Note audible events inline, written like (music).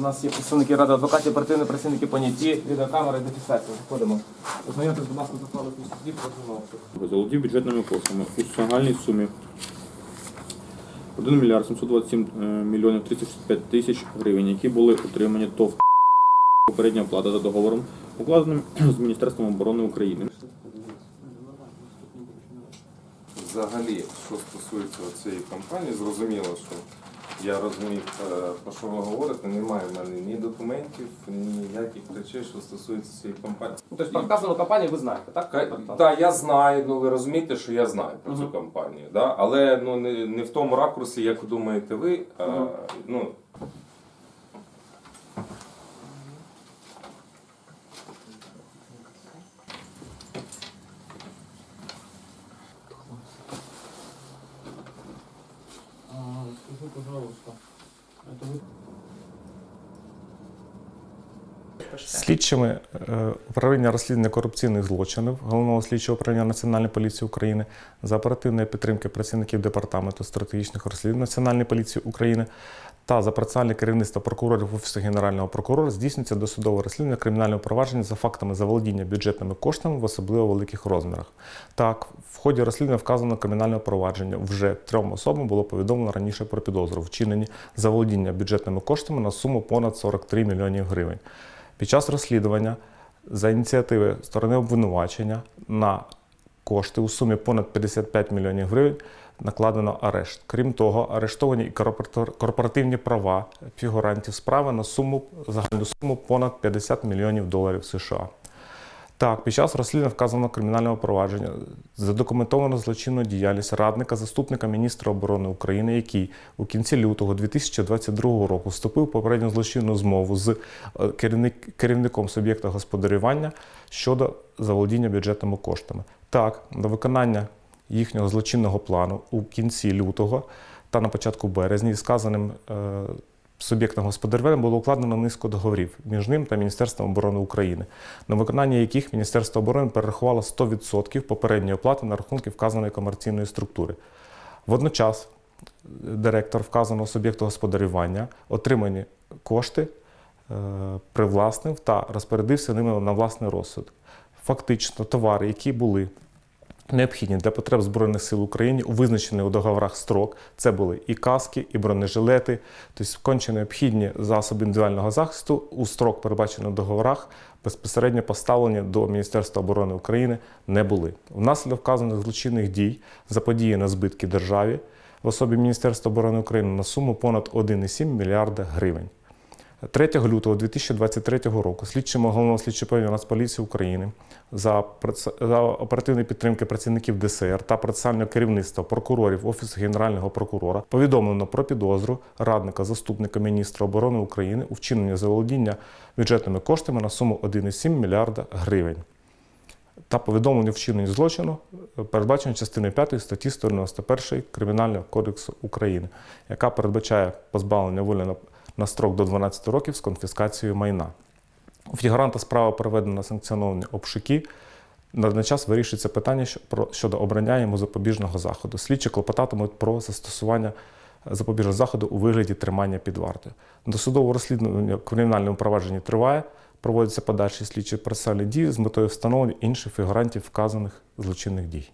У нас є представники ради адвокатів, оперативні працівники поняті, відеокамери, дефісація. Заходимо. Ознайомтесь, будь ласка, з ухвалою судді про бюджетними коштами у загальній сумі 1 мільярд 727 е, мільйонів 365 тисяч гривень, які були отримані ТОВ попередня оплата за договором, укладеним (clears throat) з Міністерством оборони України. Взагалі, що стосується цієї кампанії, зрозуміло, що я розумію, е, про що ви говорите, немає в мене ні документів, ніяких речей, що стосується цієї компанії. Ну, тобто про вказану компанію ви знаєте, так? Так, та, я знаю, ну ви розумієте, що я знаю про цю компанію. да? але ну, не, не в тому ракурсі, як думаєте ви. А, ну, Скажи, пожалуйста, это вы. Слідчими е, управління розслідування корупційних злочинів Головного слідчого управління Національної поліції України за оперативної підтримки працівників департаменту стратегічних розслідувань Національної поліції України та за процесуальне керівництво прокурорів Офісу Генерального прокурора здійснюється досудове розслідування кримінального провадження за фактами заволодіння бюджетними коштами в особливо великих розмірах. Так, в ході розслідування вказаного кримінального провадження вже трьом особам було повідомлено раніше про підозру в вчиненні заволодіння бюджетними коштами на суму понад 43 мільйонів гривень. Під час розслідування за ініціативи сторони обвинувачення на кошти у сумі понад 55 мільйонів гривень накладено арешт. Крім того, арештовані і корпоративні права фігурантів справи на суму загальну суму понад 50 мільйонів доларів США. Так, під час розслідування вказаного кримінального провадження задокументовано злочинну діяльність радника заступника міністра оборони України, який у кінці лютого 2022 року вступив у попередню злочинну змову з е, керівник- керівником суб'єкта господарювання щодо заволодіння бюджетними коштами. Так, до виконання їхнього злочинного плану у кінці лютого та на початку березня із сказаним е, суб'єктом господарювання було укладено низку договорів між ним та Міністерством оборони України, на виконання яких Міністерство оборони перерахувало 100% попередньої оплати на рахунки вказаної комерційної структури. Водночас е, директор вказаного суб'єкту господарювання отримані кошти е, привласнив та розпорядився ними на власний розсуд. Фактично, товари, які були необхідні для потреб Збройних сил України у визначений у договорах строк. Це були і каски, і бронежилети, тобто конче необхідні засоби індивідуального захисту у строк, передбачений в договорах, безпосередньо поставлені до Міністерства оборони України не були. Внаслідок вказаних злочинних дій заподіяно збитки державі в особі Міністерства оборони України на суму понад 1,7 мільярда гривень. 3 лютого 2023 року слідчими головного слідчого Нацполіції України за, за оперативної підтримки працівників ДСР та процесуального керівництва прокурорів Офісу Генерального прокурора повідомлено про підозру радника заступника міністра оборони України у вчиненні заволодіння бюджетними коштами на суму 1,7 мільярда гривень та повідомлення вчинення злочину, передбачено частиною 5 статті 191 Кримінального кодексу України, яка передбачає позбавлення волі на, на строк до 12 років з конфіскацією майна. У фігуранта справа проведено санкціоновані обшуки. На даний час вирішується питання щодо обрання йому запобіжного заходу. Слідчі клопотатимуть про застосування запобіжного заходу у вигляді тримання під вартою. Досудове розслідування в кримінальному провадженні триває, проводяться подальші слідчі процесуальні дії з метою встановлення інших фігурантів вказаних злочинних дій.